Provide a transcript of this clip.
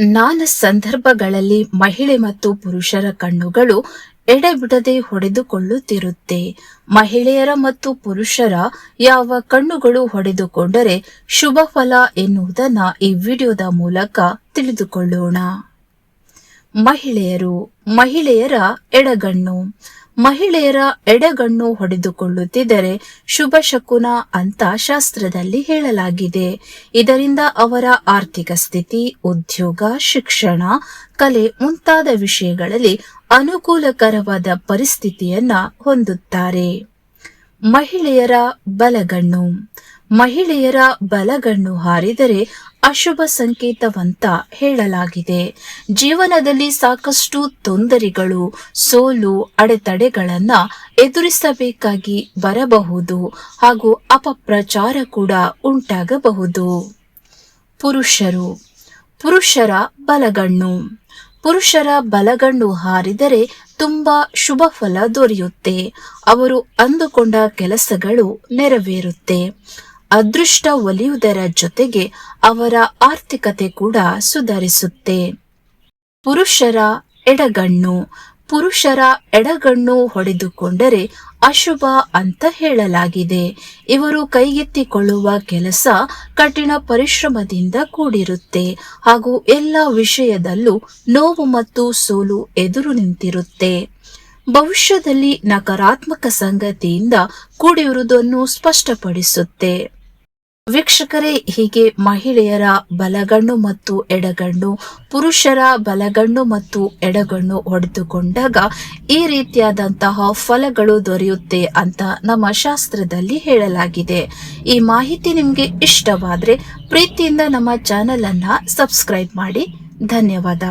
ನಾನಾ ಸಂದರ್ಭಗಳಲ್ಲಿ ಮಹಿಳೆ ಮತ್ತು ಪುರುಷರ ಕಣ್ಣುಗಳು ಎಡೆಬಿಡದೆ ಹೊಡೆದುಕೊಳ್ಳುತ್ತಿರುತ್ತೆ. ಮಹಿಳೆಯರ ಮತ್ತು ಪುರುಷರ ಯಾವ ಕಣ್ಣುಗಳು ಹೊಡೆದುಕೊಂಡರೆ ಶುಭ ಫಲ ಎನ್ನುವುದನ್ನ ಈ ವಿಡಿಯೋದ ಮೂಲಕ ತಿಳಿದುಕೊಳ್ಳೋಣ. ಮಹಿಳೆಯರು, ಮಹಿಳೆಯರ ಎಡಗಣ್ಣು. ಮಹಿಳೆಯರ ಎಡೆಗಣ್ಣು ಹೊಡೆದುಕೊಳ್ಳುತ್ತಿದ್ದರೆ ಶುಭ ಶಕುನ ಅಂತ ಶಾಸ್ತ್ರದಲ್ಲಿ ಹೇಳಲಾಗಿದೆ. ಇದರಿಂದ ಅವರ ಆರ್ಥಿಕ ಸ್ಥಿತಿ, ಉದ್ಯೋಗ, ಶಿಕ್ಷಣ, ಕಲೆ ಮುಂತಾದ ವಿಷಯಗಳಲ್ಲಿ ಅನುಕೂಲಕರವಾದ ಪರಿಸ್ಥಿತಿಯನ್ನ ಹೊಂದುತ್ತಾರೆ. ಮಹಿಳೆಯರ ಬಲಗಣ್ಣು. ಮಹಿಳೆಯರ ಬಲಗಣ್ಣು ಹಾರಿದರೆ ಅಶುಭ ಸಂಕೇತವಂತ ಹೇಳಲಾಗಿದೆ. ಜೀವನದಲ್ಲಿ ಸಾಕಷ್ಟು ತೊಂದರೆಗಳು, ಸೋಲು, ಅಡೆತಡೆಗಳನ್ನ ಎದುರಿಸಬೇಕಾಗಿ ಬರಬಹುದು ಹಾಗೂ ಅಪಪ್ರಚಾರ ಕೂಡ ಉಂಟಾಗಬಹುದು. ಪುರುಷರು, ಪುರುಷರ ಬಲಗಣ್ಣು. ಪುರುಷರ ಬಲಗಣ್ಣು ಹಾರಿದರೆ ತುಂಬಾ ಶುಭ ಫಲ ದೊರೆಯುತ್ತೆ. ಅವರು ಅಂದುಕೊಂಡ ಕೆಲಸಗಳು ನೆರವೇರುತ್ತೆ. ಅದೃಷ್ಟ ಒಲಿಯುವುದರ ಜೊತೆಗೆ ಅವರ ಆರ್ಥಿಕತೆ ಕೂಡ ಸುಧಾರಿಸುತ್ತೆ. ಪುರುಷರ ಎಡಗಣ್ಣು. ಪುರುಷರ ಎಡಗಣ್ಣು ಹೊಡೆದುಕೊಂಡರೆ ಅಶುಭ ಅಂತ ಹೇಳಲಾಗಿದೆ. ಇವರು ಕೈಗೆತ್ತಿಕೊಳ್ಳುವ ಕೆಲಸ ಕಠಿಣ ಪರಿಶ್ರಮದಿಂದ ಕೂಡಿರುತ್ತೆ. ಹಾಗೂ ಎಲ್ಲ ವಿಷಯದಲ್ಲೂ ನೋವು ಮತ್ತು ಸೋಲು ಎದುರು ನಿಂತಿರುತ್ತೆ. ಭವಿಷ್ಯದಲ್ಲಿ ನಕಾರಾತ್ಮಕ ಸಂಗತಿಯಿಂದ ಕೂಡಿರುವುದನ್ನು ಸ್ಪಷ್ಟಪಡಿಸುತ್ತೆ. ವೀಕ್ಷಕರೇ, ಹೀಗೆ ಮಹಿಳೆಯರ ಬಲಗಣ್ಣು ಮತ್ತು ಎಡಗಣ್ಣು, ಪುರುಷರ ಬಲಗಣ್ಣು ಮತ್ತು ಎಡಗಣ್ಣು ಹೊಡೆದುಕೊಂಡಾಗ ಈ ರೀತಿಯಾದಂತಹ ಫಲಗಳು ದೊರೆಯುತ್ತೆ ಅಂತ ನಮ್ಮ ಶಾಸ್ತ್ರದಲ್ಲಿ ಹೇಳಲಾಗಿದೆ. ಈ ಮಾಹಿತಿ ನಿಮಗೆ ಇಷ್ಟವಾದರೆ ಪ್ರೀತಿಯಿಂದ ನಮ್ಮ ಚಾನೆಲ್ ಅನ್ನ ಸಬ್ಸ್ಕ್ರೈಬ್ ಮಾಡಿ. ಧನ್ಯವಾದ.